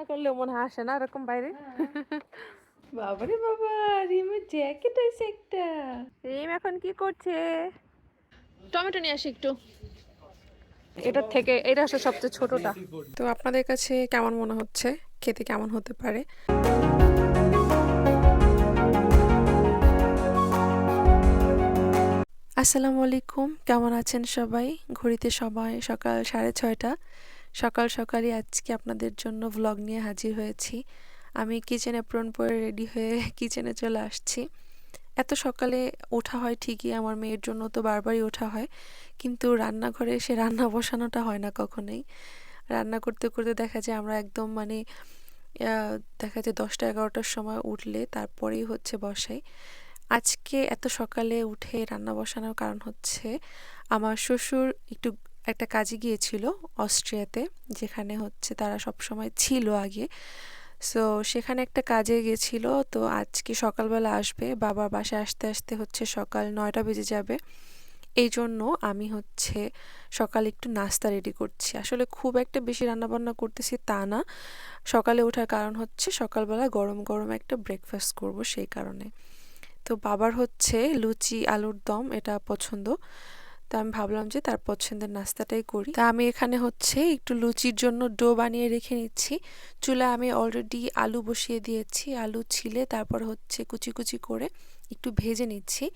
রান্না করলেও মনে হয় আসে না এরকম বাইরে? বাবারে বাবা রিমের জ্যাকেট আছে একটা। রিম এখন কি করছে? টমেটো নিয়ে আসি একটু। এটার থেকে এটা হচ্ছে সবচেয়ে ছোটটা। তো আপনাদের কাছে কেমন মনে হচ্ছে? খেতে কেমন হতে পারে? আসসালামু আলাইকুম কেমন আছেন সবাই? ঘড়িতে সবাই সকাল সাড়ে ছয়টা। সকাল সকালই আজকে আপনাদের জন্য ভ্লগ নিয়ে হাজির হয়েছি। আমি কিচেন অ্যাপ্রন পরে রেডি হয়ে কিচেনে চলে আসছি। এত সকালে ওঠা হয় ঠিকই, আমার মেয়ের জন্য তো বারবারই ওঠা হয়। কিন্তু রান্নাঘরে এসে রান্না বসানোটা হয় না কখনোই। রান্না করতে করতে দেখা যায় আমরা একদম মানে দেখা যায় দশটা এগারোটার সময় উঠলে তারপরেই হচ্ছে বসাই। আজকে এত সকালে উঠে রান্না বসানোর কারণ হচ্ছে আমার শ্বশুর একটু একটা কাজে গিয়েছিল অস্ট্রিয়াতে, যেখানে হচ্ছে তারা সব সময় ছিল আগে। সো সেখানে একটা কাজে গেছিল তো আজকে সকালবেলা আসবে বাবার বাসায় আসতে আসতে হচ্ছে সকাল নয়টা বেজে যাবে। এই জন্য আমি হচ্ছে সকালে একটু নাস্তা রেডি করছি। আসলে খুব একটা বেশি রান্নাবান্না করতেছি তা না। সকালে ওঠার কারণ হচ্ছে সকালবেলা গরম গরম একটা ব্রেকফাস্ট করব সেই কারণে। তো বাবার হচ্ছে লুচি, আলুর দম, এটা পছন্দ। তো আমি ভাবলাম যে তার পছন্দের নাস্তাটাই করি। তা আমি এখানে হচ্ছে একটু লুচির জন্য ডো বানিয়ে রেখে নিচ্ছি। চুলায় আমি অলরেডি আলু বসিয়ে দিয়েছি। আলু ছিলে তারপর হচ্ছে কুচি কুচি করে একটু ভেজে নিচ্ছি।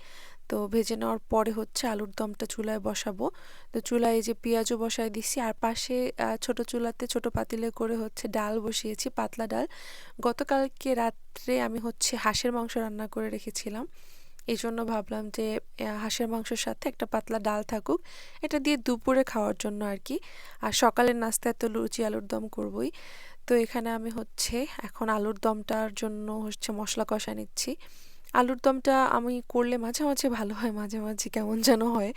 তো ভেজে নেওয়ার পরে হচ্ছে আলুর দমটা চুলায় বসাবো। তো চুলায় যে পেঁয়াজও বসায় দিচ্ছি আর পাশে ছোট চুলাতে ছোট পাতিলে করে হচ্ছে ডাল বসিয়েছি, পাতলা ডাল। গতকালকে রাত্রে আমি হচ্ছে হাঁসের মাংস রান্না করে রেখেছিলাম। এই জন্য ভাবলাম যে হাঁসের মাংসের সাথে একটা পাতলা ডাল থাকুক। এটা দিয়ে দুপুরে খাওয়ার জন্য আর কি। আর সকালের নাস্তায় তো লুচি, আলুর দম করবই। তো এখানে আমি হচ্ছে, এখন আলুর দমটার জন্য হচ্ছে মশলা কষা নিচ্ছি। আলুর দমটা আমি করলে মাঝে মাঝে ভালো হয়, মাঝে মাঝে কেমন যেন হয়।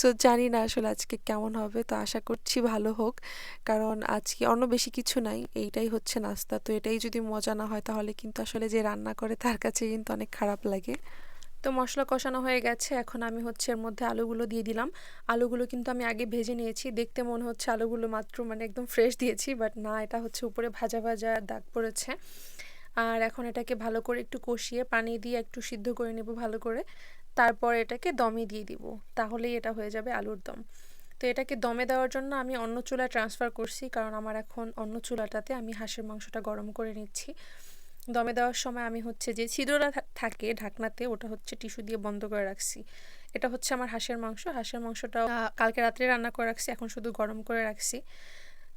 সো জানি না আসলে আজকে কেমন হবে, তো আশা করছি ভালো হোক। কারণ আজকে অন্য বেশি কিছু নাই, এইটাই হচ্ছে নাস্তা। তো এটাই যদি মজা না হয় তাহলে কিন্তু আসলে যে রান্না করে তার কাছে কিন্তু অনেক খারাপ লাগে। তো মশলা কষানো হয়ে গেছে। এখন আমি হচ্ছে এর মধ্যে আলুগুলো দিয়ে দিলাম। আলুগুলো কিন্তু আমি আগে ভেজে নিয়েছি। দেখতে মনে হচ্ছে আলুগুলো মাত্র মানে একদম ফ্রেশ দিয়েছি বাট না, এটা হচ্ছে উপরে ভাজা ভাজা দাগ পড়েছে। আর এখন এটাকে ভালো করে একটু কষিয়ে পানি দিয়ে একটু সিদ্ধ করে নেব ভালো করে। তারপর এটাকে দমে দিয়ে দিব। তাহলেই এটা হয়ে যাবে আলুর দম। তো এটাকে দমে দেওয়ার জন্য আমি অন্য চুলায় ট্রান্সফার করছি, কারণ আমার এখন অন্য চুলাটাতে আমি হাঁসের মাংসটা গরম করে নিচ্ছি। দমে দেওয়ার সময় আমি হচ্ছে যে ছিদ্রটা থাকে ঢাকনাতে ওটা হচ্ছে টিস্যু দিয়ে বন্ধ করে রাখছি। এটা হচ্ছে আমার হাঁসের মাংস। হাঁসের মাংসটা কালকে রাত্রে রান্না করে রাখছি এখন শুধু গরম করে রাখছি।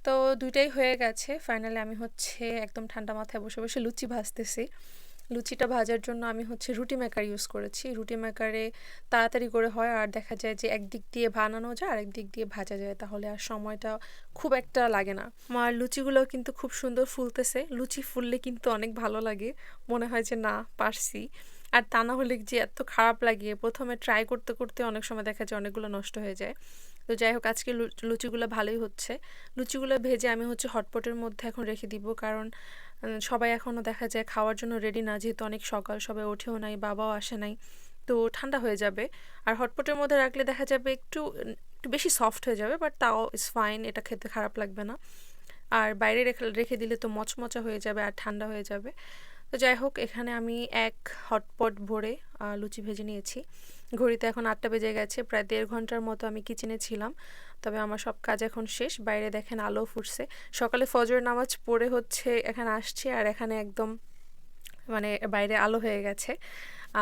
তো দুইটাই হয়ে গেছে। ফাইনালি আমি হচ্ছে একদম ঠান্ডা মাথায় বসে বসে লুচি ভাজতেছি। লুচিটা ভাজার জন্য আমি হচ্ছে রুটি মেকার ইউজ করেছি। রুটি মেকারে তাড়াতাড়ি করে হয় আর দেখা যায় যে একদিক দিয়ে বানানো যায় আর একদিক দিয়ে ভাজা যায়, তাহলে আর সময়টা খুব একটা লাগে না। আমার লুচিগুলো কিন্তু খুব সুন্দর ফুলতেছে। লুচি ফুললে কিন্তু অনেক ভালো লাগে। মনে হয় যে না, পারছি। আর তা না হলে যে এত খারাপ লাগে, প্রথমে ট্রাই করতে করতে অনেক সময় দেখা যায় অনেকগুলো নষ্ট হয়ে যায়। তো যাই হোক, আজকে লুচিগুলো ভালোই হচ্ছে। লুচিগুলো ভেজে আমি হচ্ছে হটপটের মধ্যে এখন রেখে দিব, কারণ সবাই এখনও দেখা যায় খাওয়ার জন্য রেডি না, যেহেতু অনেক সকাল, সবাই ওঠেও নাই, বাবাও আসে নাই, তো ঠান্ডা হয়ে যাবে। আর হটপটের মধ্যে রাখলে দেখা যাবে একটু একটু বেশি সফট হয়ে যাবে বাট তাও ইজ ফাইন এটা খেতে খারাপ লাগবে না। আর বাইরে রেখে রেখে দিলে তো মচমচা হয়ে যাবে আর ঠান্ডা হয়ে যাবে। তো যাই হোক, এখানে আমি এক হটপট ভরে লুচি ভেজে নিয়েছি। ঘড়িতে এখন আটটা বেজে গেছে, প্রায় দেড় ঘণ্টার মতো আমি কিচেনে ছিলাম। তবে আমার সব কাজ এখন শেষ। বাইরে দেখেন আলো ফুটছে। সকালে ফজর নামাজ পড়ে হচ্ছে, এখানে আসছি আর এখানে একদম মানে বাইরে আলো হয়ে গেছে।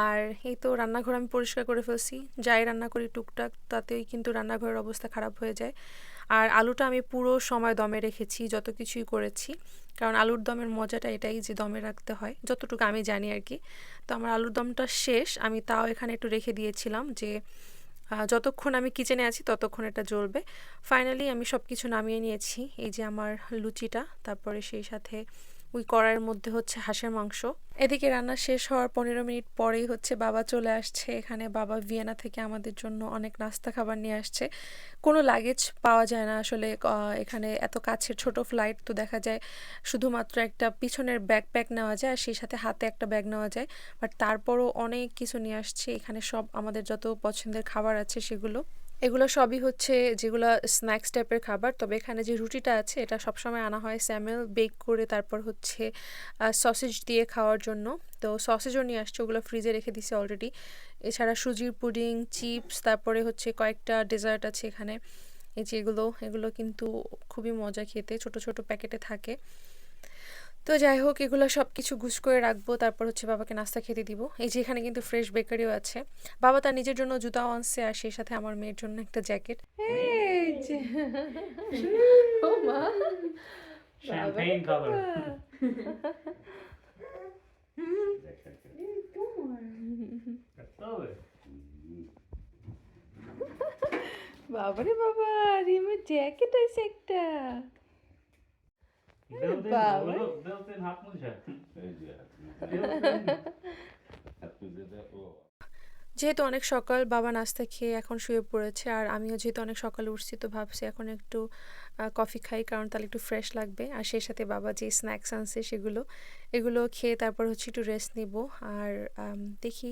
আর এই তো রান্নাঘর আমি পরিষ্কার করে ফেলছি। যাই রান্না করি টুকটাক, তাতেই কিন্তু রান্নাঘরের অবস্থা খারাপ হয়ে যায়। আর আলুটা আমি পুরো সময় দমে রেখেছি, যত কিছুই করেছি। কারণ আলুর দমের মজাটা এটাই যে দমে রাখতে হয়, যতটুকু আমি জানি আর কি। তো আমার আলুর দমটা শেষ। আমি তাও এখানে একটু রেখে দিয়েছিলাম যে যতক্ষণ আমি কিচেনে আছি ততক্ষণ এটা জ্বলবে। ফাইনালি আমি সব কিছু নামিয়ে নিয়েছি। এই যে আমার লুচিটা, তারপরে সেই সাথে ওই কড়াইয়ের মধ্যে হচ্ছে হাঁসের মাংস। এদিকে রান্না শেষ হওয়ার পনেরো মিনিট পরেই হচ্ছে বাবা চলে আসছে। এখানে বাবা ভিয়েনা থেকে আমাদের জন্য অনেক নাস্তা খাবার নিয়ে আসছে। কোনো লাগেজ পাওয়া যায় না আসলে এখানে এত কাছের ছোট ফ্লাইট তো দেখা যায় শুধুমাত্র একটা পিছনের ব্যাকপ্যাক নেওয়া যায় আর সেই সাথে হাতে একটা ব্যাগ নেওয়া যায়। বাট তারপরও অনেক কিছু নিয়ে আসছে। এখানে সব আমাদের যত পছন্দের খাবার আছে সেগুলো। এগুলো সবই হচ্ছে যেগুলো স্ন্যাক্স টাইপের খাবার। তবে এখানে যে রুটিটা আছে, এটা সবসময় আনা হয় স্যামেল বেক করে তারপর হচ্ছে সসেজ দিয়ে খাওয়ার জন্য। তো সসেজও নিয়ে আসছে, ওগুলো ফ্রিজে রেখে দিছে অলরেডি এছাড়া সুজির পুডিং চিপস তারপরে হচ্ছে কয়েকটা ডেজার্ট আছে এখানে। এই যে এগুলো এগুলো কিন্তু খুবই মজা খেতে। ছোট ছোট প্যাকেটে থাকে। তো যাই হোক এগুলো সব কিছু গুছ করে রাখব। তারপর হচ্ছে বাবাকে নাস্তা খেতে দিব। এই যে এখানে কিন্তু ফ্রেশ বেকারিও আছে। বাবা তার নিজের জন্য জুতাও আনছে আর সেই সাথে আমার মেয়ের জন্য একটা জ্যাকেট. বাবারে বাবা রিমের জ্যাকেট আছে একটা। যেহেতু অনেক সকাল বাবা নাস্তা খেয়ে এখন শুয়ে পড়েছে আর আমিও যেহেতু অনেক সকালে উঠছি তো ভাবছি এখন একটু কফি খাই কারণ তাহলে একটু ফ্রেশ লাগবে। আর সেই সাথে বাবা যে স্ন্যাক্স আনছে সেগুলো এগুলো খেয়ে তারপর হচ্ছে একটু রেস্ট নিব। আর দেখি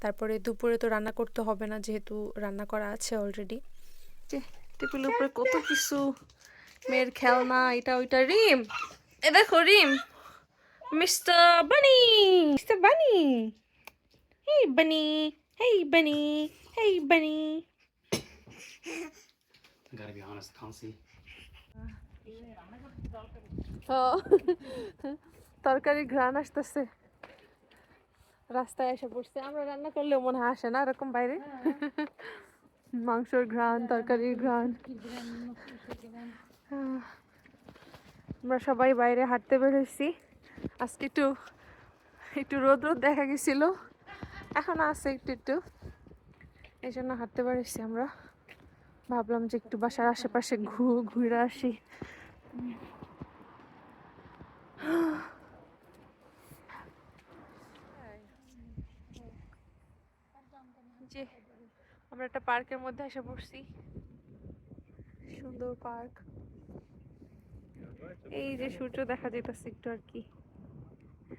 তারপরে দুপুরে তো রান্না করতে হবে না যেহেতু রান্না করা আছে অলরেডি টেবিলের উপরে কত কিছু। মেয়ের খেলনা এটা ওইটা রিম। এ দেখো Rim. Mister Bunny. Mister Bunny. Hey, Bunny. Hey, Bunny. Hey, Bunny. Gotta be honest, তরকারি ঘ্রাণ আসতেছে। রাস্তায় এসে পড়ছে। আমরা রান্না করলেও মনে হয় আসে না এরকম বাইরে। মাংসর ঘ্রাণ তরকারির ঘ্রাণ। আমরা সবাই বাইরে হাঁটতে বেরোইছি। আজকে একটু একটু রোদ রোদ দেখা গেছিল। এখন আছে একটু একটু। এই জন্য হাঁটতে বেরোইছি আমরা। ভাবলাম যে একটু বাসার আশেপাশে ঘু, ঘুরে আসি। আমরা একটা পার্কের মধ্যে এসে পড়ছি। সুন্দর পার্ক। এই যে সূর্য দেখা যেতেছে একটু আর কি,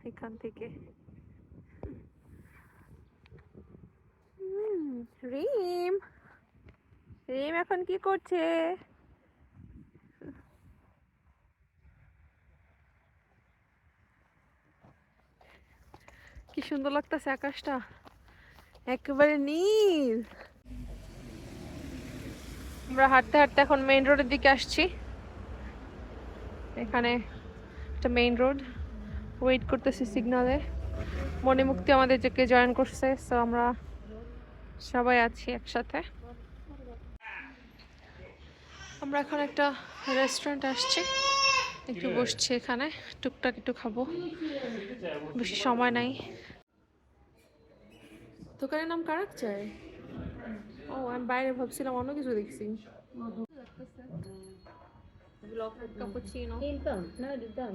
এখান থেকে। রিম। রিম এখন কি করছে? কি সুন্দর লাগতেছে আকাশটা, একেবারে নীল। আমরা হাঁটতে হাঁটতে এখন মেইন রোডের দিকে আসছি। এখানে একটা মেইন রোড ওয়েট করতেছি সিগনালে মনে মুক্তি আমাদের যে জয়েন করছে সো আমরা সবাই আছি একসাথে। আমরা এখন একটা রেস্টুরেন্ট আসছি। একটু বসছি এখানে, টুকটাক একটু খাব। বেশি সময় নাই। দোকানের নাম কারাক চাই ও, আমি বাইরে ভাবছিলাম অন্য কিছু দেখছি। ক্যাপুচিনো তিন পাউন্ড না দিতাম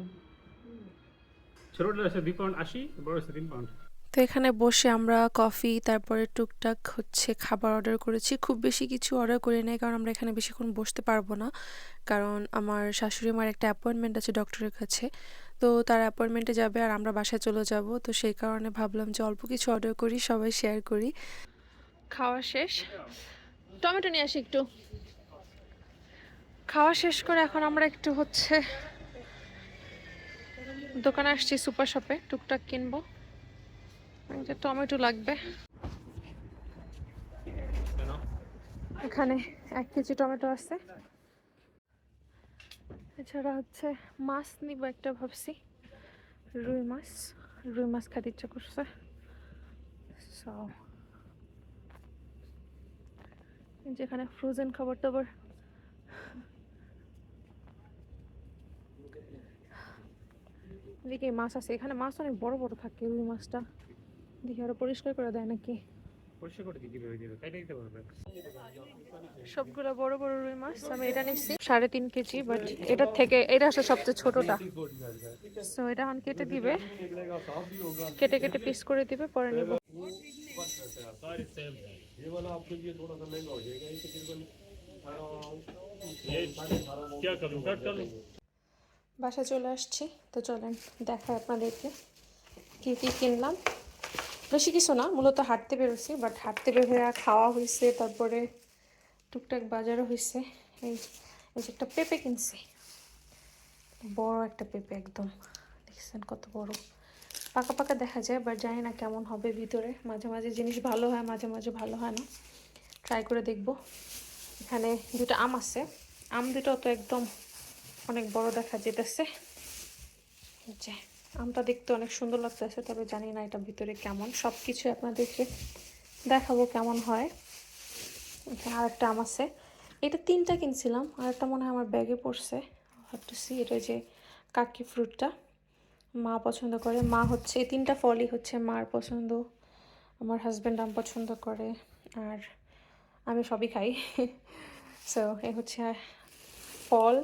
ছোটটা আছে দুই পাউন্ড আশি বড় আছে তিন পাউন্ড তো এখানে বসে আমরা কফি তারপরে টুকটাক হচ্ছে খাবার অর্ডার করেছি খুব বেশি কিছু অর্ডার করি নাই কারণ আমরা এখানে বেশিক্ষণ বসতে পারব না কারণ আমার শাশুড়ি মার একটা অ্যাপয়েন্টমেন্ট আছে ডক্টরের কাছে তো তার অ্যাপয়েন্টমেন্টে যাবে আর আমরা বাসায় চলে যাব তো সেই কারণে ভাবলাম যে অল্প কিছু অর্ডার করি সবাই শেয়ার করি খাওয়া শেষ টমেটো নিয়ে আসি একটু খাওয়া শেষ করে এখন আমরা একটু হচ্ছে দোকানে আসছি সুপার শপে, টুকটাক কিনবো। টমেটো লাগবে। এখানে এক কেজি টমেটো আছে। এছাড়া হচ্ছে মাছ নিব একটা ভাবছি। রুই মাছ রুই মাছ খাতে ইচ্ছা করছে। যেখানে ফ্রোজেন খাবার টাবার এদিকে মাছ আছে এখানে মাছ অনেক বড় বড় থাকে রুই মাছটা দেখি আরো পরিষ্কার করে দেয় নাকি পরিষ্কার করে দিতে হবে দিবে কাইটা দিতে পারবে সবগুলো বড় বড় রুই মাছ আমি এটা নিচ্ছি সাড়ে তিন কেজি বাট এটার থেকে এটা হচ্ছে সবচেয়ে ছোটটা সো এটা এখন কেটে দিবে কেটে কেটে পিস করে দিবে পরে নিব क्या करूं कट कर लूं বাসা চলে আসছি। তো চলেন দেখায় আপনাদেরকে কী কী কিনলাম। বেশি কিছু না, মূলত হাঁটতে বেরোছি বাট হাঁটতে বের হয়ে খাওয়া হয়েছে, তারপরে টুকটাক বাজারও হয়েছে। এই এই যে একটা পেঁপে কিনছি। বড় একটা পেঁপে একদম। দেখছেন কত বড়। পাকা পাকা দেখা যায় বাট জানি না কেমন হবে ভিতরে। মাঝে মাঝে জিনিস ভালো হয়, মাঝে মাঝে ভালো হয় না। ট্রাই করে দেখব। এখানে দুটো আম আছে। আম দুটো তো একদম অনেক বড় দেখা যেতেছে। যে, আমটা দেখতে অনেক সুন্দর লাগতেছে, তবে জানি না এটা ভিতরে কেমন। সব কিছু আপনাদেরকে দেখাবো কেমন হয়। আর একটা আম আছে। এটা তিনটা কিনছিলাম আর একটা মনে হয় আমার ব্যাগে পড়ছে। টু সি এটা যে কাকি ফ্রুটটা মা পছন্দ করে। মা হচ্ছে, এই তিনটা ফলই হচ্ছে মার পছন্দ। আমার হাজব্যান্ড আম পছন্দ করে, আর আমি সবই খাই। সো এ হচ্ছে ফল।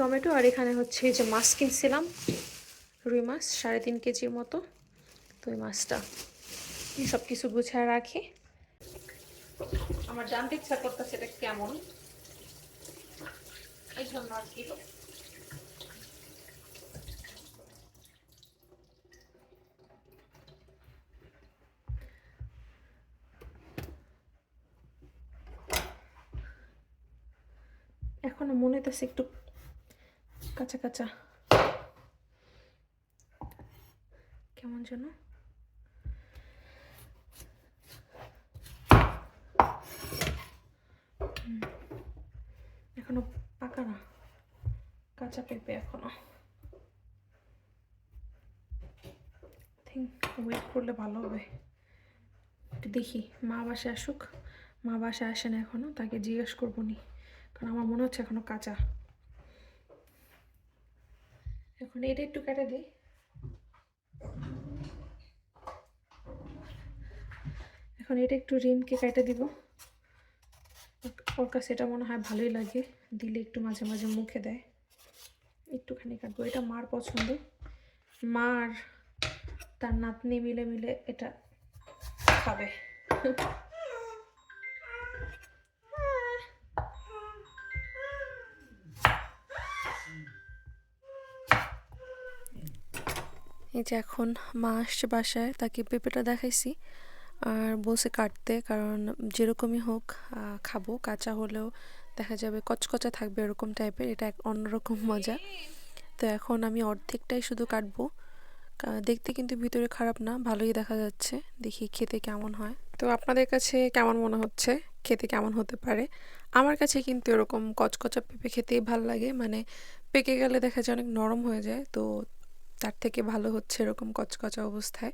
টমেটো আর এখানে হচ্ছে যে মাছ কিনছিলাম, রুই মাছ, সাড়ে তিন কেজির মতো। তো ওই মাছটা সব কিছু গুছায় রাখি। আমার জানতে ইচ্ছা করতেছে এটা কেমন। এই জন্য আর কি। এখনও মনে হইতেছে একটু কাঁচা কাঁচা। কেমন যেন? এখনও পাকা না। কাঁচা পেঁপে এখনও। ওয়েট করলে ভালো হবে। দেখি, মা বাসে আসুক। মা বাসে আসে না এখনও, তাকে জিজ্ঞেস করব নি। কারণ আমার মনে হচ্ছে এখনও কাঁচা। এখন এটা একটু কেটে দিই। এখন এটা একটু রিমকে কেটে দিব। ওর- কাছে এটা মনে হয় ভালোই লাগে, দিলে একটু মাঝে মাঝে মুখে দেয়। একটুখানি কাটবো, এটা মার পছন্দ। মার তার নাতনি মিলে মিলে এটা খাবে। এই যে এখন মা আসছে বাসায়, তাকে পেঁপেটা দেখাইছি। আর বসে কাটতে, কারণ যেরকমই হোক খাব, কাঁচা হলেও দেখা যাবে কচকচা থাকবে এরকম টাইপের এটা এক অন্যরকম মজা। তো এখন আমি অর্ধেকটাই শুধু কাটবো। দেখতে কিন্তু ভিতরে খারাপ না, ভালোই দেখা যাচ্ছে। দেখি খেতে কেমন হয়। তো আপনাদের কাছে কেমন মনে হচ্ছে? খেতে কেমন হতে পারে? আমার কাছে কিন্তু এরকম কচকচা পেঁপে খেতেই ভালো লাগে। মানে পেকে গেলে দেখা যায় অনেক নরম হয়ে যায়। তো তার থেকে ভালো হচ্ছে এরকম কচকচা অবস্থায়।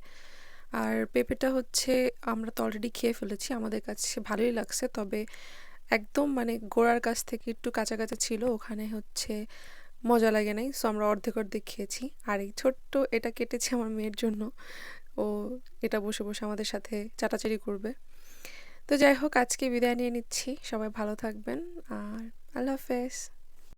আর পেঁপেটা হচ্ছে, আমরা তো অলরেডি খেয়ে ফেলেছি, আমাদের কাছে ভালোই লাগছে, তবে একদম মানে গোড়ার কাছ থেকে একটু কাঁচা কাঁচা ছিল, ওখানে হচ্ছে মজা লাগে নাই সো আমরা অর্ধেক অর্ধেক খেয়েছি। আর এই ছোট্ট এটা কেটেছে আমার মেয়ের জন্য, ও এটা বসে বসে আমাদের সাথে চাটাচাটি করবে। তো যাই হোক, আজকে বিদায় নিয়ে নিচ্ছি, সবাই ভালো থাকবেন, আর আল্লাহ হাফেজ।